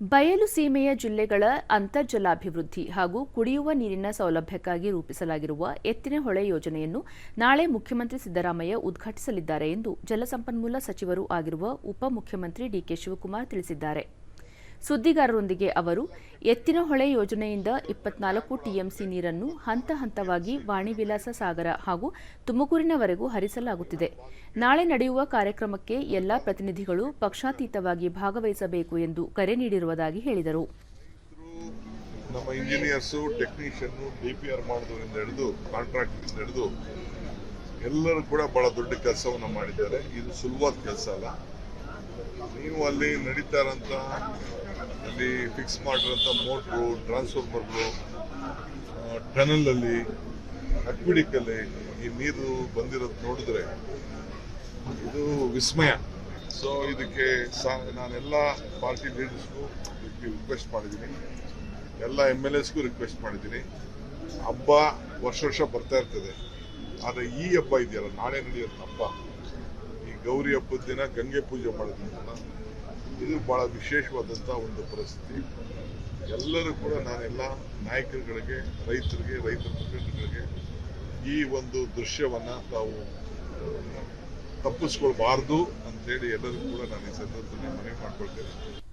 ಬಯಲು ಸೀಮೆಯ ಜಿಲ್ಲೆಗಳ ಅಂತರ್ಜಲಾಭಿವೃದ್ಧಿ ಹಾಗೂ ಕುಡಿಯುವ ನೀರಿನ ಸೌಲಭ್ಯಕ್ಕಾಗಿ ರೂಪಿಸಲಾಗಿರುವ ಎತ್ತಿನಹೊಳೆ ಯೋಜನೆಯನ್ನು ನಾಳೆ ಮುಖ್ಯಮಂತ್ರಿ ಸಿದ್ದರಾಮಯ್ಯ ಉದ್ಘಾಟಿಸಲಿದ್ದಾರೆ ಎಂದು ಜಲಸಂಪನ್ಮೂಲ ಸಚಿವರೂ ಆಗಿರುವ ಉಪಮುಖ್ಯಮಂತ್ರಿ ಡಿಕೆ ಶಿವಕುಮಾರ್ ತಿಳಿಸಿದ್ದಾರೆ. ಸುದ್ದಿಗಾರರೊಂದಿಗೆ ಅವರು ಎತ್ತಿನಹೊಳೆ ಯೋಜನೆಯಿಂದ ಇಪ್ಪತ್ನಾಲ್ಕು ಟಿಎಂಸಿ ನೀರನ್ನು ಹಂತ ಹಂತವಾಗಿ ವಾಣಿವಿಲಾಸ ಸಾಗರ ಹಾಗೂ ತುಮಕೂರಿನವರೆಗೂ ಹರಿಸಲಾಗುತ್ತಿದೆ. ನಾಳೆ ನಡೆಯುವ ಕಾರ್ಯಕ್ರಮಕ್ಕೆ ಎಲ್ಲ ಪ್ರತಿನಿಧಿಗಳು ಪಕ್ಷಾತೀತವಾಗಿ ಭಾಗವಹಿಸಬೇಕು ಎಂದು ಕರೆ ನೀಡಿರುವುದಾಗಿ ಹೇಳಿದರು. ನಮ್ಮ engineers technician D P R ಮಾಡೋದ್ರಿಂದ ಹಿಡಿದು ಕಾಂಟ್ರಾಕ್ಟ್ರಿಂದ ಹಿಡಿದು ಎಲ್ಲರೂ ಕೂಡ ಬಹಳ ದೊಡ್ಡ ಕೆಲಸವನ್ನು ಮಾಡಿದ್ದಾರೆ. ಇದು ಸುಲಭವಾದ ಕೆಲಸ ಅಲ್ಲ. ನೀವು ಅಲ್ಲಿ ನಡೀತಾ ಇರೋಂಥ ಫಿಕ್ಸ್ ಮಾಡಿರೋಂಥ ಮೋಟ್ರು ಟ್ರಾನ್ಸ್ಫಾರ್ಮರ್ಗಳು ಟನಲಲ್ಲಿ ಅಕ್ವಿಡಿಕಲ್ಲಿ ಈ ನೀರು ಬಂದಿರೋದು ನೋಡಿದ್ರೆ ಇದು ವಿಸ್ಮಯ. ಸೊ ಇದಕ್ಕೆ ಸಾ, ನಾನೆಲ್ಲ ಪಾರ್ಟಿ ಲೀಡರ್ಸ್ಗೂ ರಿಕ್ವೆಸ್ಟ್ ಮಾಡಿದ್ದೀನಿ. ಎಲ್ಲ ಎಂ ಎಲ್ ಎಸ್ಗೂ ರಿಕ್ವೆಸ್ಟ್ ಮಾಡಿದ್ದೀನಿ. ಹಬ್ಬ ವರ್ಷ ವರ್ಷ ಬರ್ತಾ ಇರ್ತದೆ. ಆದರೆ ಈ ಹಬ್ಬ ಇದೆಯಲ್ಲ, ನಾಳೆ ನಡೆಯೋದು ಹಬ್ಬ. ಈ ಗೌರಿ ಹಬ್ಬದ ದಿನ ಗಂಗೆ ಪೂಜೆ ಮಾಡೋದ್ರಿಂದ ಇದು ಬಹಳ ವಿಶೇಷವಾದಂಥ ಒಂದು ಪರಿಸ್ಥಿತಿ. ಎಲ್ಲರೂ ಕೂಡ ನಾನೆಲ್ಲ ನಾಯಕರುಗಳಿಗೆ, ರೈತರಿಗೆ, ರೈತರ ಮುಖಂಡರುಗಳಿಗೆ ಈ ಒಂದು ದೃಶ್ಯವನ್ನು ತಾವು ತಪ್ಪಿಸ್ಕೊಳ್ಬಾರ್ದು ಅಂತೇಳಿ ಎಲ್ಲರಿಗೂ ಕೂಡ ನಾನು ಈ ಸಂದರ್ಭದಲ್ಲಿ ಮನವಿ ಮಾಡ್ಕೊಳ್ತೇನೆ.